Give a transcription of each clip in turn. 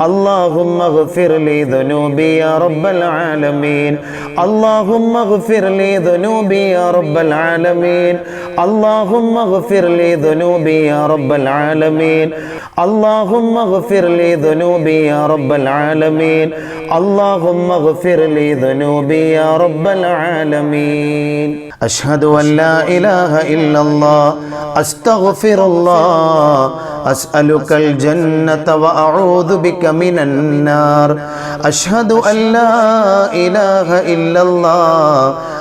اللهم اغفر لي ذنوبي يا رب العالمين. اللهم اغفر لي ذنوبي يا رب العالمين. اللهم اغفر لي ذنوبي يا رب العالمين. اللهم اغفر لي ذنوبي يا رب العالمين. اللهم اغفر لي ذنوبي يا رب العالمين. أشهد أن لا إله إلا الله. أستغفر الله. أسألك الجنة وأعوذ بك من النار أشهد أن لا إله إلا الله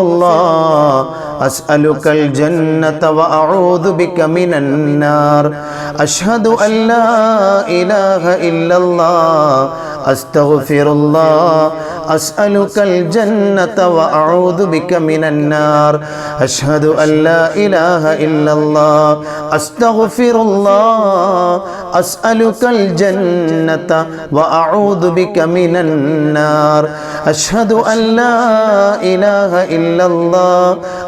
الله أسألك الجنة وأعوذ بك من النار أشهد أن لا إله إلا الله أستغفر الله أسألك الجنة وأعوذ بك من النار أشهد أن لا إله إلا الله أستغفر الله أسألك الجنة وأعوذ بك من النار أشهد أن لا إله إلا الله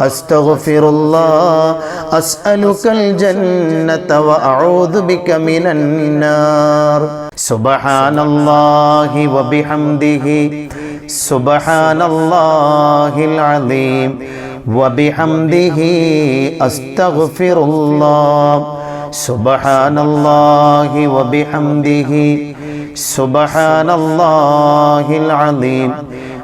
أستغفر الله أسألك الجنة وأعوذ بك من النار سبحان الله وبحمده سبحان الله العظيم وبحمده أستغفر الله سبحان الله وبحمده سبحان الله العظيم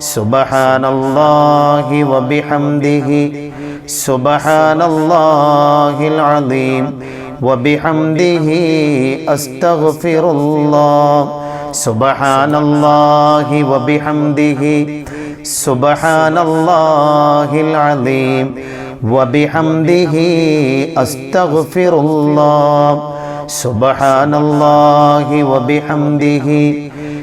سبحان الله وبحمده سبحان الله العظيم وبحمده أستغفر الله سبحان الله وبحمده سبحان الله العظيم وبحمده أستغفر الله سبحان الله وبحمده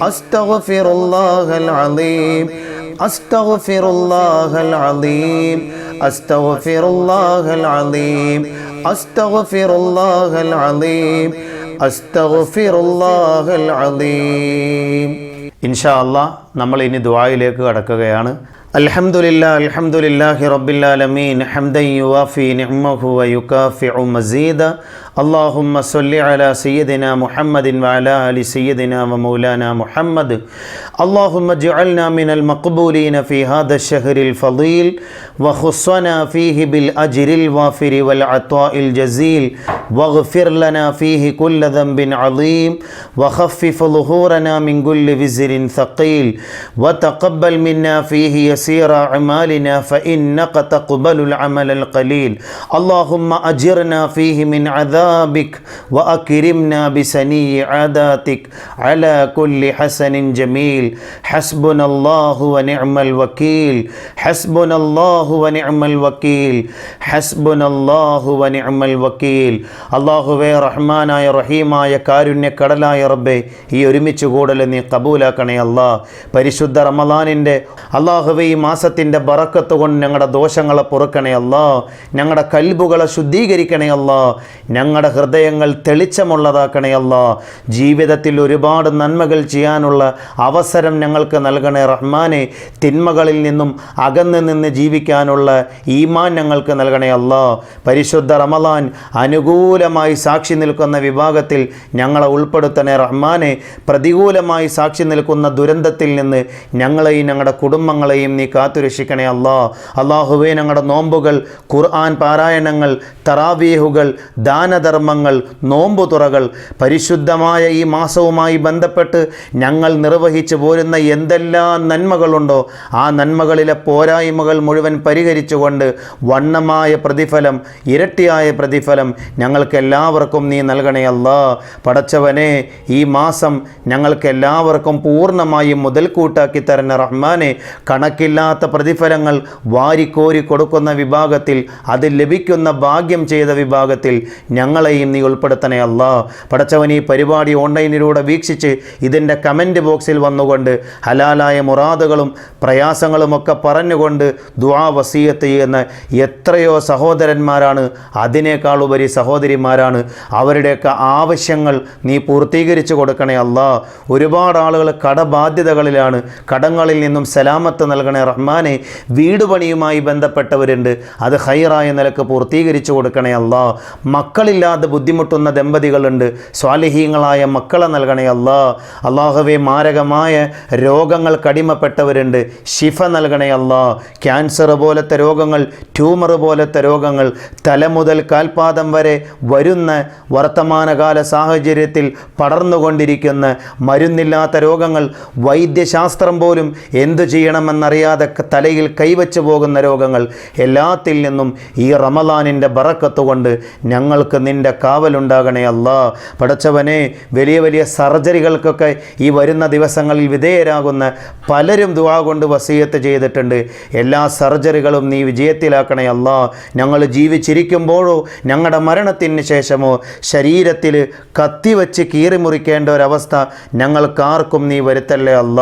أستغفر الله العظيم أستغفر الله العظيم أستغفر الله العظيم أستغفر الله العظيم أستغفر الله العظيم إن شاء الله നമ്മൾ ഇനി ദുആയിലേക്ക് കടക്കുകയാണ് അൽഹംദുലില്ലാ അൽഹംദുലില്ലാഹി റബ്ബിൽ ആലമീൻ ഹംദൻ യുവാഫി നിഅമഹു വയുകാഫിഉ മസീദ اللهم صل على سيدنا محمد وعلى ال سيدنا ومولانا محمد اللهم اجعلنا من المقبولين في هذا الشهر الفضيل وخصنا فيه بالاجر الوافر والعطاء الجزيل واغفر لنا فيه كل ذنب عظيم وخفف ظهورنا من كل وزر ثقيل وتقبل منا فيه يسير اعمالنا فانك تقبل العمل القليل اللهم اجرنا فيه من عذاب عذابك وأكرمنا بسني عاداتك على كل حسن جميل حسبنا الله ونعم الوكيل حسبنا الله ونعم الوكيل حسبنا الله ونعم الوكيل അള്ളാഹുവേ റഹ്മാനായ റഹീമായ കാരുണ്യ കടലായ റബ്ബെ ഈ ഒരുമിച്ച് കൂടൽ നീ കബൂലാക്കണേ അല്ലാ പരിശുദ്ധ റമദാനിൻ്റെ അള്ളാഹുവേ ഈ മാസത്തിൻ്റെ ബറക്കത്ത് കൊണ്ട് ഞങ്ങളുടെ ദോഷങ്ങളെ പൊറുക്കണേ അല്ലാ ഞങ്ങളുടെ കൽബുകളെ ശുദ്ധീകരിക്കണേ അല്ലാ ഞങ്ങളുടെ ഹൃദയങ്ങൾ തെളിച്ചമുള്ളതാക്കണേ അല്ല. ജീവിതത്തിൽ ഒരുപാട് നന്മകൾ ചെയ്യാനുള്ള അവസരം ഞങ്ങൾക്ക് നൽകണേ റഹ്മാനെ. തിന്മകളിൽ നിന്നും അകന്ന് നിന്ന് ജീവിക്കാനുള്ള ഈമാൻ ഞങ്ങൾക്ക് നൽകണേ അല്ല. പരിശുദ്ധ റമലാൻ അനുകൂലമായി സാക്ഷി നിൽക്കുന്ന വിഭാഗത്തിൽ ഞങ്ങളെ ഉൾപ്പെടുത്തണേ റഹ്മാനെ. പ്രതികൂലമായി സാക്ഷി നിൽക്കുന്ന ദുരന്തത്തിൽ നിന്ന് ഞങ്ങളെയും ഞങ്ങളുടെ കുടുംബങ്ങളെയും നീ കാത്തുരക്ഷിക്കണേ അല്ലാ. അള്ളാഹുവേ ഞങ്ങളുടെ നോമ്പുകൾ ഖുർആൻ പാരായണങ്ങൾ തറാവീഹുകൾ ദാനധർമ്മങ്ങൾ നോമ്പുതുറകൾ പരിശുദ്ധമായ ഈ മാസവുമായി ബന്ധപ്പെട്ട് ഞങ്ങൾ നിർവഹിച്ചു പോരുന്ന എന്തെല്ലാം നന്മകളുണ്ടോ ആ നന്മകളിലെ പോരായ്മകൾ മുഴുവൻ പരിഹരിച്ചുകൊണ്ട് വണ്ണമായ പ്രതിഫലം ഇരട്ടിയായ പ്രതിഫലം ഞങ്ങൾക്ക് എല്ലാവർക്കും നീ നൽകണേ പടച്ചവനെ ഈ മാസം ഞങ്ങൾക്ക് എല്ലാവർക്കും പൂർണമായും മുതൽക്കൂട്ടാക്കി തരുന്ന റഹ്മാനെ. കണക്കില്ലാത്ത പ്രതിഫലങ്ങൾ വാരിക്കോരി കൊടുക്കുന്ന വിഭാഗത്തിൽ അത് ലഭിക്കുന്ന ഭാഗ്യം ചെയ്ത വിഭാഗത്തിൽ ഞങ്ങളെയും നീ ഉൾപ്പെടുത്തണേ അല്ല പടച്ചവൻ ഈ പരിപാടി ഓൺലൈനിലൂടെ വീക്ഷിച്ച് ഇതിന്റെ കമന്റ് ബോക്സിൽ വന്നുകൊണ്ട് ഹലാലായ മുറാദുകളും പ്രയാസങ്ങളുമൊക്കെ പറഞ്ഞുകൊണ്ട് ദുആ വസീയത്ത് ചെയ്യുന്ന എത്രയോ സഹോദരന്മാരാണ് അതിനേക്കാൾ ഉപരി സഹോദരിമാരാണ്. അവരുടെയൊക്കെ ആവശ്യങ്ങൾ നീ പൂർത്തീകരിച്ചു കൊടുക്കണേ അല്ല ഒരുപാട് ആളുകൾ കടബാധ്യതകളിലാണ് കടങ്ങളിൽ നിന്നും സലാമത്ത് നൽകണേ റഹ്മാനെ. വീട് പണിയുമായി ബന്ധപ്പെട്ടവരുണ്ട് അത് ഹൈറായ നിലയ്ക്ക് പൂർത്തീകരിച്ചു കൊടുക്കണേ അല്ല മക്കളിൽ മക്കളില്ലാതെ ബുദ്ധിമുട്ടുന്ന ദമ്പതികളുണ്ട്. സ്വാലിഹീങ്ങളായ മക്കളെ നൽകണേ അല്ലാ. അള്ളാഹുവെ മാരകമായ രോഗങ്ങൾ കടിമപ്പെട്ടവരുണ്ട്. ഷിഫ നൽകണേ അല്ലാ. ക്യാൻസർ പോലത്തെ രോഗങ്ങൾ ട്യൂമർ പോലത്തെ രോഗങ്ങൾ തല മുതൽ കാൽപാദം വരെ വരുന്ന വർത്തമാനകാല സാഹചര്യത്തിൽ പടർന്നുകൊണ്ടിരിക്കുന്ന മരുന്നില്ലാത്ത രോഗങ്ങൾ വൈദ്യശാസ്ത്രം പോലും എന്തു ചെയ്യണമെന്നറിയാതെ തലയിൽ കൈവച്ചു പോകുന്ന രോഗങ്ങൾ എല്ലാത്തിൽ നിന്നും ഈ റമലാനിന്റെ ബറക്കത്തുകൊണ്ട് ഞങ്ങൾക്ക് നിന്റെ കാവലുണ്ടാകണേ അല്ലാ. പടച്ചവനെ വലിയ വലിയ സർജറികൾക്കൊക്കെ ഈ വരുന്ന ദിവസങ്ങളിൽ വിധേയരാകുന്ന പലരും ദുവാ കൊണ്ട് വസീയത്ത് ചെയ്തിട്ടുണ്ട്. എല്ലാ സർജറികളും നീ വിജയത്തിലാക്കണേ അല്ലാ. ഞങ്ങൾ ജീവിച്ചിരിക്കുമ്പോഴോ ഞങ്ങളുടെ മരണത്തിന് ശേഷമോ ശരീരത്തിൽ കത്തിവെച്ച് കീറിമുറിക്കേണ്ട ഒരവസ്ഥ ഞങ്ങൾക്കാർക്കും നീ വരുത്തല്ലേ അല്ല.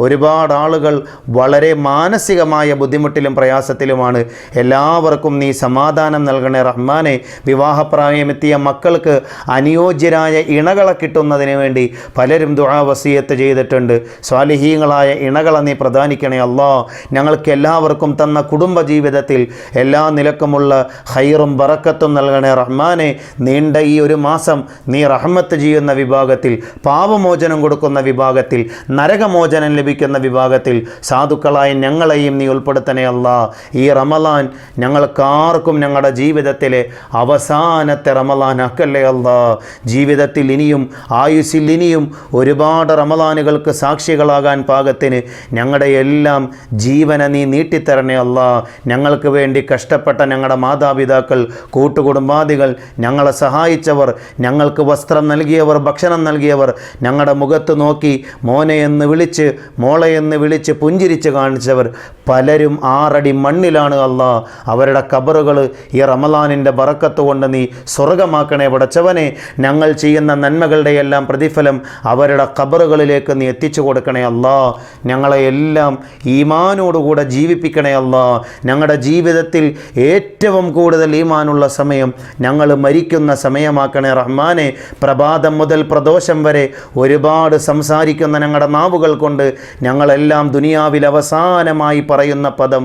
ഒരുപാട് ആളുകൾ വളരെ മാനസികമായ ബുദ്ധിമുട്ടിലും പ്രയാസത്തിലുമാണ്. എല്ലാവർക്കും നീ സമാധാനം നൽകണേ റഹ്മാനെ. വിവാഹപ്രായമെത്തിയ മക്കൾക്ക് അനുയോജ്യരായ ഇണകളെ കിട്ടുന്നതിന് വേണ്ടി പലരും ദുആ വസീയത്ത് ചെയ്തിട്ടുണ്ട്. സ്വാലിഹീങ്ങളായ ഇണകളെ നീ പ്രധാനിക്കണേ അല്ലാ. ഞങ്ങൾക്ക് എല്ലാവർക്കും തന്ന കുടുംബ ജീവിതത്തിൽ എല്ലാ നിലക്കുമുള്ള ഹൈറും ബറക്കത്തും നൽകണേ റഹ്മാനെ. നീണ്ട ഈ ഒരു മാസം നീ റഹ്മത്ത് ചെയ്യുന്ന വിഭാഗത്തിൽ പാപമോചനം കൊടുക്കുന്ന വിഭാഗത്തിൽ നരകമോചനം ലഭിക്കുന്ന വിഭാഗത്തിൽ സാധുക്കളായ ഞങ്ങളെയും നീ ഉൾപ്പെടുത്തണേ അല്ല. ഈ റമലാൻ ഞങ്ങൾക്കാർക്കും ഞങ്ങളുടെ ജീവിതത്തിലെ അവസാനത്തെ റമലാൻ ആക്കല്ലേ അല്ലാ? ജീവിതത്തിൽ ഇനിയും ആയുസ്സിൽ ഇനിയും ഒരുപാട് റമലാനുകൾക്ക് സാക്ഷികളാകാൻ പാകത്തിന് ഞങ്ങളുടെ എല്ലാം ജീവന നീ നീട്ടിത്തരണേ അല്ല. ഞങ്ങൾക്ക് വേണ്ടി കഷ്ടപ്പെട്ട ഞങ്ങളുടെ മാതാപിതാക്കൾ കൂട്ടുകുടുംബാദികൾ ഞങ്ങളെ സഹായിച്ചവർ ഞങ്ങൾക്ക് വസ്ത്രം നൽകിയവർ ഭക്ഷണം നൽകിയവർ ഞങ്ങളുടെ മുഖത്ത് നോക്കി മോനെ എന്ന് വിളിച്ച് മോളെ എന്ന് വിളിച്ച് പുഞ്ചിരിച്ച് കാണിച്ചവർ പലരും ആറടി മണ്ണിലാണ് അല്ല. അവരുടെ കബറുകൾ ഈ റമലാനിന്റെ ബറക്കത്ത് കൊണ്ട് നീ സ്വർഗമാക്കണേ പടച്ചവനെ ഞങ്ങൾ ചെയ്യുന്ന നന്മകളുടെ എല്ലാം പ്രതിഫലം അവരുടെ ഖബറുകളിലേക്ക് നീ എത്തിച്ചു കൊടുക്കണേ അല്ലാ. ഞങ്ങളെ എല്ലാം ഈമാനോടുകൂടെ ജീവിപ്പിക്കണേ അല്ലാ. ഞങ്ങളുടെ ജീവിതത്തിൽ ഏറ്റവും കൂടുതൽ ഈമാനുള്ള സമയം ഞങ്ങൾ മരിക്കുന്ന സമയമാക്കണേ റഹ്മാനെ. പ്രഭാതം മുതൽ പ്രദോഷം വരെ ഒരുപാട് സംസാരിക്കുന്ന ഞങ്ങളുടെ നാവുകൾ കൊണ്ട് ഞങ്ങളെല്ലാം ദുനിയാവിൽ അവസാനമായി പറയുന്ന പദം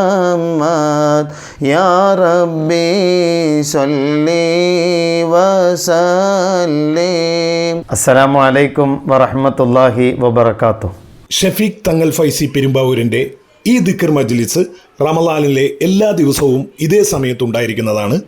മുഹമ്മദ്. യാ റബ്ബി സല്ലി വസല്ലിം. അസ്സലാമു അലൈക്കും വറഹ്മത്തുള്ളാഹി വബറകാതുഹു. ഷഫീഖ് തങ്ങൾ ഫൈസി പെരുമ്പാവൂരിന്റെ ഈ ദിക്കർ മജ്ലിസ് റമളാനിലെ എല്ലാ ദിവസവും ഇതേ സമയത്തുണ്ടായിരിക്കുന്നതാണ്.